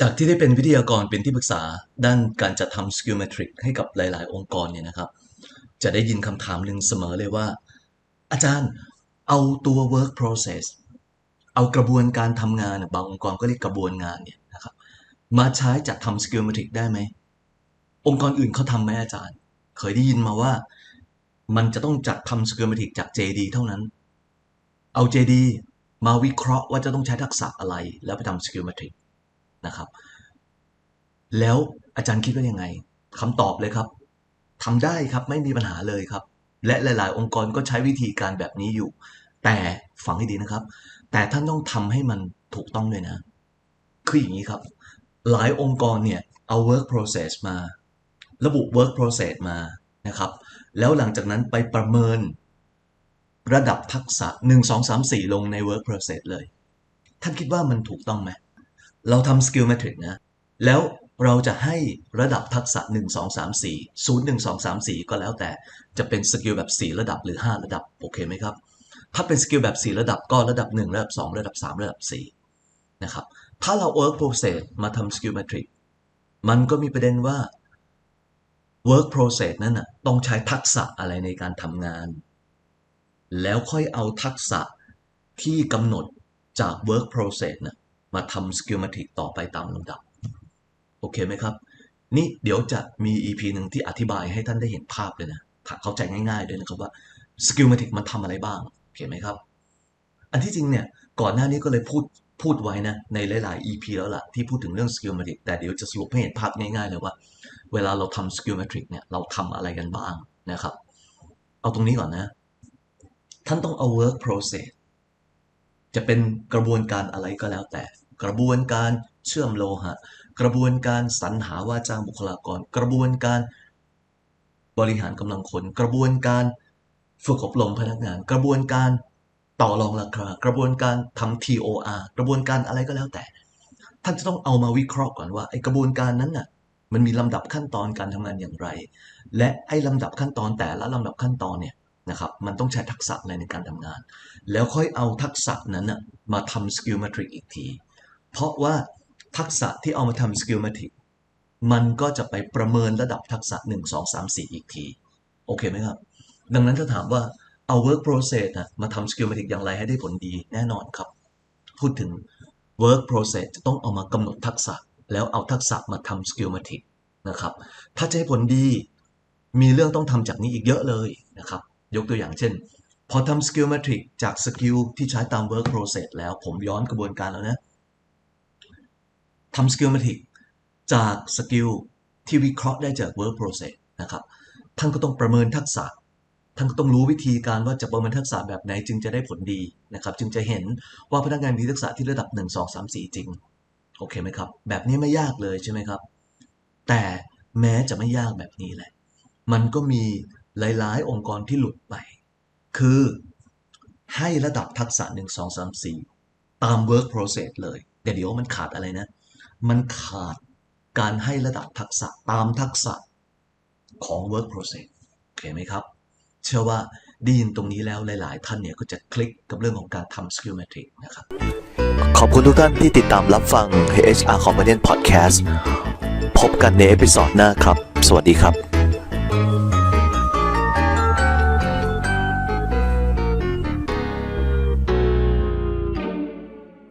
จากที่ได้เป็นวิทยากรเป็นที่ปรึกษาด้านการจัดทำ skill metric ให้กับหลาย ๆ องค์กรเนี่ยนะครับ จะได้ยินคำถามหนึ่งเสมอเลยว่า อาจารย์เอาตัว work process เอากระบวนการทำงานน่ะบางองค์กรก็เรียกกระบวนงานเนี่ยนะครับมาใช้จัดทำ skill metric ได้ไหม องค์กรอื่นเขาทำไหมอาจารย์ เคยได้ยินมาว่า มันจะต้องจัดทำ skill metric จาก JD เท่านั้น เอา JD มาวิเคราะห์ว่าจะต้องใช้ทักษะอะไรแล้วไปทำ skill metric นะครับ แล้วอาจารย์คิดว่ายังไงคำตอบเลยครับทำได้ครับไม่มีปัญหาเลยครับ และหลาย ๆ องค์กรก็ใช้วิธีการแบบนี้อยู่ แต่ฟังให้ดีนะครับ แต่ท่านต้องทำให้มันถูกต้องด้วยนะ คืออย่างนี้ครับ หลายองค์กรเนี่ยเอา work process มา ระบุ work process มานะครับ แล้วหลังจากนั้นไปประเมินระดับทักษะ 1 2 3 4 ลงใน work process เลย ท่านคิดว่ามันถูกต้องไหม เราทำ skill metric นะ แล้วเราจะให้ระดับทักษะ 1 2 3 4 0 1 2 3 4 ก็แล้วแต่จะเป็นสกิลแบบ 4 ระดับหรือ 5 ระดับ โอเคไหมครับ ถ้าเป็นสกิลแบบ 4 ระดับก็ระดับ 1 ระดับ 2 ระดับ 3 ระดับ 4 นะครับ ถ้าเรา work process มาทำ skill metric มันก็มีประเด็นว่า work process นั้นน่ะต้องใช้ทักษะอะไรในการทำงาน แล้วค่อยเอาทักษะที่กำหนดจาก work process น่ะ มาทำ skill metric ต่อไปตามลำดับ โอเคไหมครับ นี่เดี๋ยวจะมี EP หนึ่งที่อธิบายให้ท่านได้เห็นภาพเลยนะ เข้าใจง่ายๆด้วยนะครับว่า skill metric มันทำอะไรบ้าง โอเคไหมครับ อันที่จริงเนี่ย ก่อนหน้านี้ก็เลยพูดพูดไว้นะ ในหลายๆ EP แล้วล่ะ ที่พูดถึงเรื่อง skill metric แต่เดี๋ยวจะสรุปให้เห็นภาพง่ายๆเลยว่า เวลาเราทำ skill metric เนี่ยเราทำอะไรกันบ้างนะครับ เอาตรงนี้ก่อนนะ ท่านต้องเอา work process จะเป็นกระบวนการอะไรก็แล้วแต่ กระบวนการเชื่อมโลหะ กระบวนการสรรหาว่าจ้างบุคลากร กระบวนการบริหารกำลังคน กระบวนการฝึกอบรมพนักงาน กระบวนการต่อรองราคา กระบวนการทำ TOR กระบวนการอะไรก็แล้วแต่ ท่านจะต้องเอามาวิเคราะห์ก่อนว่าไอ้กระบวนการนั้นน่ะมันมีลำดับขั้นตอนการทำงานอย่างไร และไอ้ลำดับขั้นตอนแต่ละลำดับขั้นตอนเนี่ย นะครับมันต้องใช้ทักษะอะไรในการทำงาน แล้วค่อยเอาทักษะนั้นนะมาทำ skill metric อีกที เพราะว่าทักษะที่เอามาทำ skill metric มันก็จะไปประเมินระดับทักษะ 1 2 3 4 อีกที โอเคไหมครับ ดังนั้นถ้าถามว่าเอา work process นะมาทำ skill metric อย่างไรให้ได้ผลดีแน่นอนครับ พูดถึง work process จะต้องเอามากำหนดทักษะ แล้วเอาทักษะมาทำ skill metric นะครับ ถ้าจะให้ผลดี มีเรื่องต้องทำจากนี้อีกเยอะเลยนะครับ ยกตัวอย่างเช่น พอทำ skill metric จากสกิลที่ใช้ตาม work process แล้วผมย้อนกระบวนการแล้วนะทำ skill metric จากสกิลที่วิเคราะห์ได้จาก work process นะครับ ท่านก็ต้องประเมินทักษะ ท่านก็ต้องรู้วิธีการว่าจะประเมินทักษะแบบไหนจึงจะได้ผลดีนะครับ จึงจะเห็นว่าพนักงานมีทักษะที่ระดับ 1 2 3 4 จริง โอเคไหมครับ แบบนี้ไม่ยากเลยใช่ไหมครับ แต่แม้จะไม่ยากแบบนี้แหละ มันก็มี หลาย ๆ องค์กรที่หลุดไป คือให้ระดับทักษะ 1 2 3 4 ตาม work process เลย แต่เดี๋ยวมันขาดอะไรนะ มันขาดการให้ระดับทักษะตามทักษะของ work process โอเคไหมครับ เชื่อว่าได้ยินตรงนี้แล้วหลาย ๆ ท่านเนี่ยก็จะคลิกกับเรื่องของการทำ skill metric นะครับ ขอบคุณทุกท่านที่ติดตามรับฟัง HR Companion Podcast พบกันในเอพิซอดหน้าครับ สวัสดีครับ